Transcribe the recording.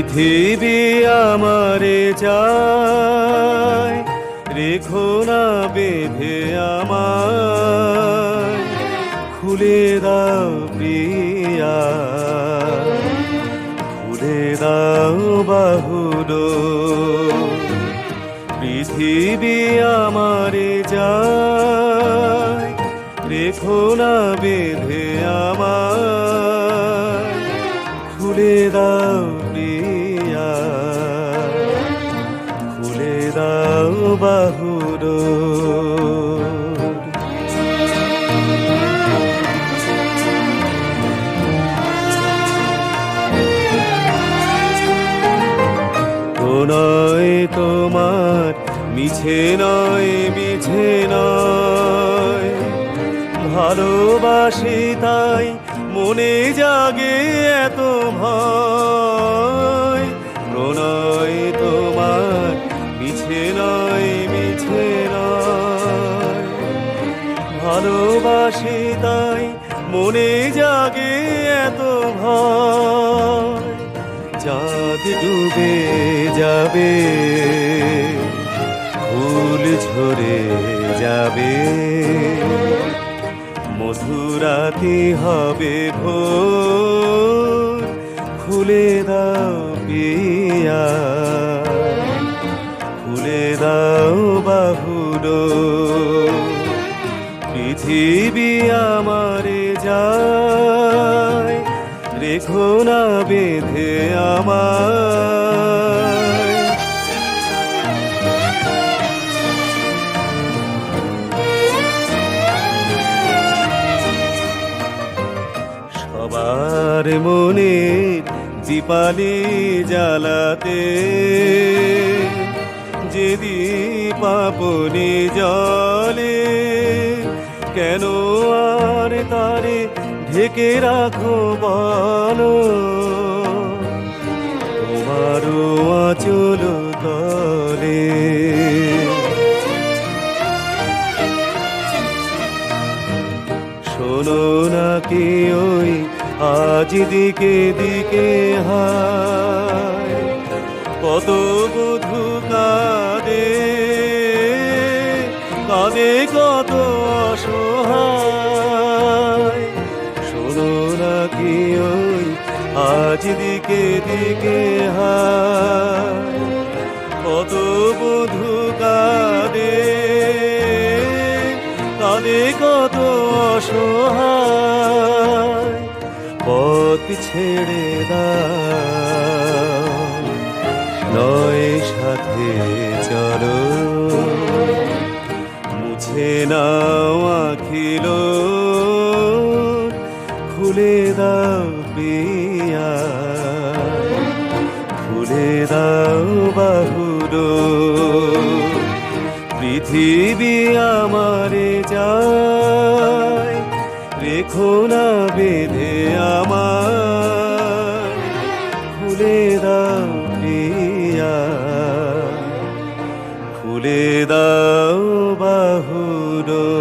পৃথিবী আমারে যায় রেখো না বেঁধে আমার খুলে দাও প্রিয়া, খুলে দাও বাহুলো। পৃথিবী আমারে যায় রেখো না বেঁধে আমার খুলে দাও খুলে দাও বাহুরো। নয় তোমার, মিছে নয় মিছে নয়। ভালোবাসি তাই মনে জাগে এত ভয়। প্রণয় তোমার, মিছে নয় মিছে নয়। ভালোবাসি তাই মনে জাগে এত ভয়। চাঁদ ডুবে যাবে, ফুল ঝরে যাবে। মধুরাতি হবে ভোর, খুলে দাও পিয়া খুলে দাও বাহুলো পৃথিবী আমারে যায় রেখো না বেঁধে আমার সবার মনে দীপালি জ্বালাতে যে দীপাপনি জলে কেন আর তারে ঢেকে রাখো বলো? তোমারও আচল তলে। শোনো না কি ওই আজ দিকে দিকে হায়। কত বধু কাঁদে কাঁদে কত অসহায়। শোনো না কি ওই আজ দিকে দিকে হায়। কত বধু কাঁদে কাঁদে কত অসহায়, পথ ছেড়ে দাও, নয় সাথে চলো। মুছে নাও আখিল, খুলে দাও পিয়া খুলে দাও বাহুলো পৃথিবী আমারে যায় রেখো না বেঁধে আমার খুলে দাও প্রিয়া। খুলে দাও বাহুরো